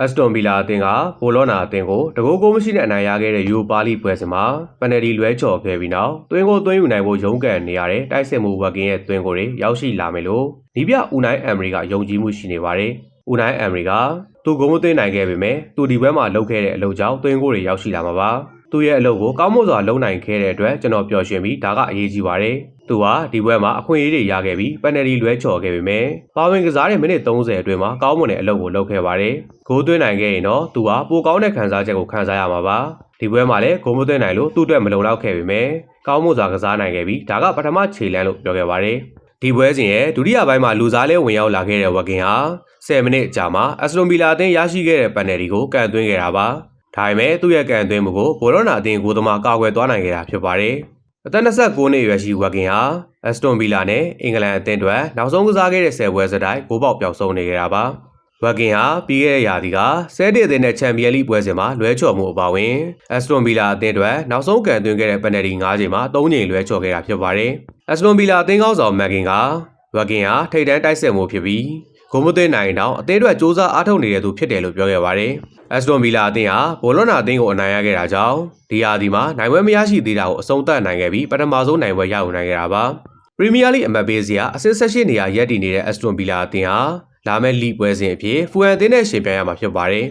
အက်စတွန်ဗီလာအသင်းကဘိုလောနာအသင်းကိုတကိုးကိုမရှိတဲ့အနိုင်ရခဲ့တဲ့ယူပါလီပွဲစဉ်မှာပန်နယ်ဒီလွဲချော်ခဲ့ပြီးနောက်သွင်းကိုသွင်းယူနိုင်ဖို့ရုန်းကန်နေရတဲ့တိုက်စစ်မှုဝက်ကင်းရဲ့သွင်းကိုတွေရောက်ရှိလာမယ်လို့ဒီပြဦးနိုင်အမ်ရီကယုံကြည်မှုရှိနေပါတယ်။ဦးနိုင်အမ်ရီကသူဂုံမသွင်းနိုင်ခဲ့ပေမဲ့သူဒီဘက်မှာလုပ်ခဲ့တဲ့အလုပ်ကြောင့်သွင်းကိုတွေရောက်ရှိလာမှာပါ။ သူရဲ့အလုပ်ကိုကောင်းမွန်စွာလုပ်နိုင်ခဲ့တဲ့အတွက်ကျွန်တော်ပျော်ရွှင်ပြီးဒါကအရေးကြီးပါတယ်။သူဟာဒီဘက်မှာအခွင့်အရေးတွေရခဲ့ပြီးပန်နယ်ဒီလွဲချော်ခဲ့ပေမဲ့ပါဝင်ကစားတဲ့မိနစ်30အတွင်းမှာကောင်းမွန်တဲ့အလုပ်ကိုလုပ်ခဲ့ပါတယ်။ဂိုးသွင်းနိုင်ခဲ့ရင်တော့သူဟာပိုကောင်းတဲ့ခံစားချက်ကိုခံစားရမှာပါ။ဒီပွဲမှာလည်းဂိုးမသွင်းနိုင်လို့သူ့အတွက်မလုံလောက်ခဲ့ပေမဲ့ကောင်းမွန်စွာကစားနိုင်ခဲ့ပြီးဒါကပထမခြေလှမ်းလို့ပြောခဲ့ပါတယ်။ဒီပွဲစဉ်ရဲ့ဒုတိယပိုင်းမှာလူစားလဲဝင်ရောက်လာခဲ့တဲ့ဝက်ကင်ဟာ10မိနစ်အကြာမှာအက်စလွန်ဗီလာအသင်းရရှိခဲ့တဲ့ပန်နယ်ဒီကိုကန်သွင်းခဲ့တာပါ။ ဒါပေမဲ့သူ့ရဲ့ကန်သွင်းမှုကိုဘောလောနာအသင်းကိုသမားကာကွယ်သွားနိုင်ခဲ့တာဖြစ်ပါတယ်။အသက်29နှစ်အရွယ်ရှိဝက်ကင်ဟာအက်စတွန်ဗီလာနဲ့အင်္ဂလန်အသင်းအတွက်နောက်ဆုံးကစားခဲ့တဲ့10ပွဲစတိုင်ဂိုးပေါက်ပျောက်ဆုံးနေခဲ့တာပါ။ဝက်ကင်ဟာပြီးခဲ့တဲ့ရာသီကဆဲတစ်အသင်းနဲ့ချန်ပီယံလိပွဲစဉ်မှာလွဲချော်မှုအပါအဝင်အက်စတွန်ဗီလာအသင်းအတွက်နောက်ဆုံးကန်သွင်းခဲ့တဲ့ပယ်နယ်တီ9ချိန်မှာ3ချိန်လွဲချော်ခဲ့တာဖြစ်ပါတယ်။အက်စတွန်ဗီလာအသင်းကောင်းဆောင်မက်ကင်က ဝက်ကင်ဟာထိပ်တန်းတိုက်ဆက်မှုဖြစ်ပြီးဂိုးမသွင်းနိုင်တော့အသင်းအတွက်စ조사အားထုတ်နေတဲ့သူဖြစ်တယ်လို့ပြောခဲ့ပါတယ်။အက်စတွန်ဗီလာအသင်းဟာဘောလောနာအသင်းကိုအနိုင်ရခဲ့တာကြောင့်ဒီရာသီမှာနိုင်ပွဲမရရှိသေးတာကိုအဆုံးသတ်နိုင်ခဲ့ပြီးပထမဆုံးနိုင်ပွဲရယူနိုင်ခဲ့တာပါ။ပရီးမီးယားလိအမတ်ပေးစရာအဆင့်၁၈နေရာရပ်တည်နေတဲ့အက်စတွန်ဗီလာအသင်းဟာလာမယ့်လိပွဲစဉ်အဖြစ်ဖူဟန်အသင်းနဲ့ရှင်ပြိုင်ရမှာဖြစ်ပါတယ်